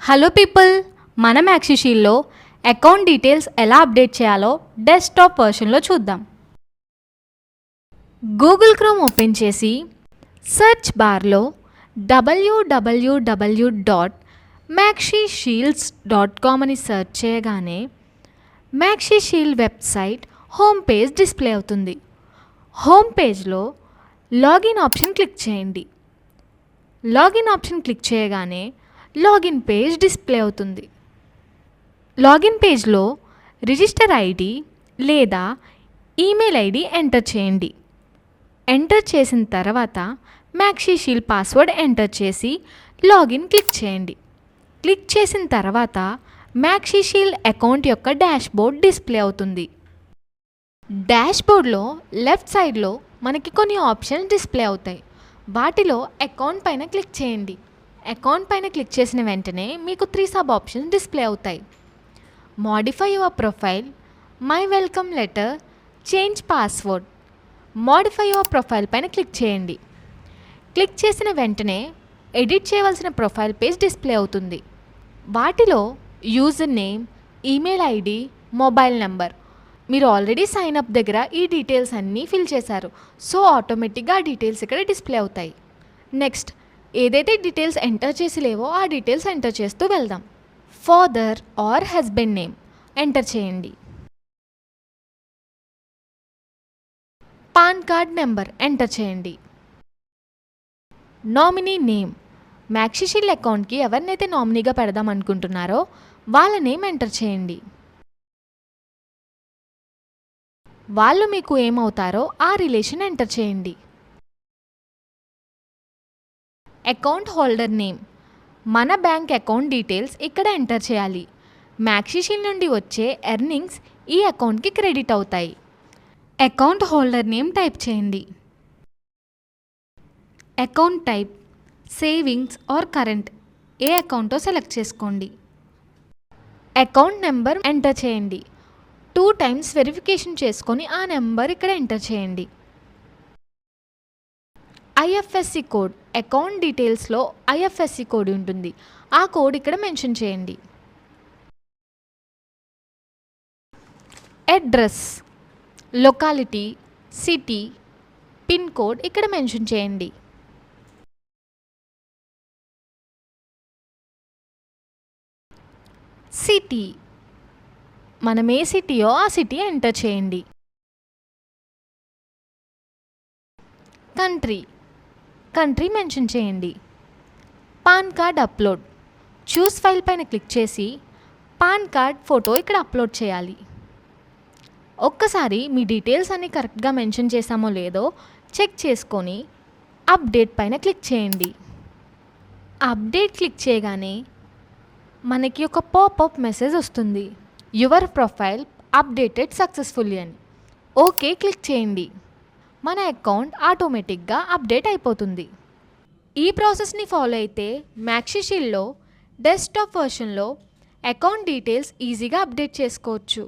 Hello people మన మ్యాక్సిషీల్లో account details ఎలా అప్డేట్ చేయాలో డెస్క్టాప్ వర్షన్లో చూద్దాం. గూగుల్ క్రోమ్ ఓపెన్ చేసి సెర్చ్ బార్లో W W W dot maxi shields dot com అని సెర్చ్ చేయగానే maxi shield website home page display అవుతుంది హోమ్ పేజ్లో లాగిన్ ఆప్షన్ క్లిక్ చేయండి. లాగిన్ ఆప్షన్ క్లిక్ చేయగానే లాగిన్ పేజ్ డిస్ప్లే అవుతుంది. లాగిన్ పేజ్లో రిజిస్టర్ ఐడి లేదా ఈమెయిల్ ఐడి ఎంటర్ చేయండి. ఎంటర్ చేసిన తర్వాత మ్యాక్సీషీల్ పాస్వర్డ్ ఎంటర్ చేసి లాగిన్ క్లిక్ చేయండి. క్లిక్ చేసిన తర్వాత మ్యాక్సీషీల్ అకౌంట్ యొక్క డాష్బోర్డ్ డిస్ప్లే అవుతుంది. డాష్బోర్డ్లో లెఫ్ట్ సైడ్లో మనకి కొన్ని ఆప్షన్స్ డిస్ప్లే అవుతాయి. వాటిలో అకౌంట్ పైన క్లిక్ చేయండి. అకౌంట్ పైన క్లిక్ చేసిన వెంటనే మీకు త్రీ సబ్ ఆప్షన్స్ డిస్ప్లే అవుతాయి. Modify your profile my welcome letter change password modify your profile పైన క్లిక్ చేయండి. క్లిక్ చేసిన వెంటనే ఎడిట్ చేయవలసిన ప్రొఫైల్ పేజ్ డిస్ప్లే అవుతుంది. వాటిలో user name email ID mobile number మీరు ఆల్రెడీ సైన్ అప్ దగ్గర ఈ డీటెయిల్స్ అన్నీ ఫిల్ చేశారు. సో ఆటోమేటిక్గా ఆ డీటెయిల్స్ ఇక్కడ డిస్ప్లే అవుతాయి. నెక్స్ట్ ఏదైతే డీటెయిల్స్ ఎంటర్ చేసి లేవో ఆ డీటెయిల్స్ ఎంటర్ చేస్తూ వెళ్దాం. Father or husband name enter చేయండి. పాన్ కార్డ్ నెంబర్ ఎంటర్ చేయండి. నామినీ నేమ్ మ్యాక్సిషిల్ అకౌంట్కి ఎవరినైతే నామినీగా పెడదాం అనుకుంటున్నారో వాళ్ళ నేమ్ ఎంటర్ చేయండి. వాళ్ళు మీకు ఏమవుతారో ఆ రిలేషన్ ఎంటర్ చేయండి. Account holder name. మన బ్యాంక్ అకౌంట్ డీటెయిల్స్ ఇక్కడ ఎంటర్ చేయాలి. మ్యాక్సిషిల్ నుండి వచ్చే ఎర్నింగ్స్ ఈ అకౌంట్కి క్రెడిట్ అవుతాయి. అకౌంట్ హోల్డర్ నేమ్ టైప్ చేయండి. Account type savings or current. ఏ అకౌంటో సెలెక్ట్ చేసుకోండి. అకౌంట్ నెంబర్ ఎంటర్ చేయండి. టూ టైమ్స్ వెరిఫికేషన్ చేసుకొని ఆ నెంబర్ ఇక్కడ ఎంటర్ చేయండి. ఐఎఫ్ఎస్సి కోడ్ అకౌంట్ డీటెయిల్స్లో ఐఎఫ్ఎస్సి కోడ్ ఉంటుంది. ఆ కోడ్ ఇక్కడ మెన్షన్ చేయండి. Address locality city pin code ఇక్కడ మెన్షన్ చేయండి. సిటీ మనం ఏ సిటీయో ఆ సిటీ ఎంటర్ చేయండి. కంట్రీ కంట్రీ మెన్షన్ చేయండి. PAN card upload. Choose file పైన క్లిక్ చేసి పాన్ కార్డ్ ఫోటో ఇక్కడ అప్లోడ్ చేయాలి. ఒక్కసారి మీ డీటెయిల్స్ అన్ని కరెక్ట్గా మెన్షన్ చేశామో లేదో చెక్ చేసుకొని అప్డేట్ పైన క్లిక్ చేయండి. అప్డేట్ క్లిక్ చేయగానే మనకి ఒక పాపప్ మెసేజ్ వస్తుంది. యువర్ ప్రొఫైల్ అప్డేటెడ్ సక్సెస్ఫుల్లీ అని. ఓకే క్లిక్ చేయండి. మన అకౌంట్ ఆటోమేటిక్గా అప్డేట్ అయిపోతుంది. ఈ ప్రాసెస్ని ఫాలో అయితే మ్యాక్సిషీల్లో డెస్క్టాప్ వర్షన్లో అకౌంట్ డీటెయిల్స్ ఈజీగా అప్డేట్ చేసుకోవచ్చు.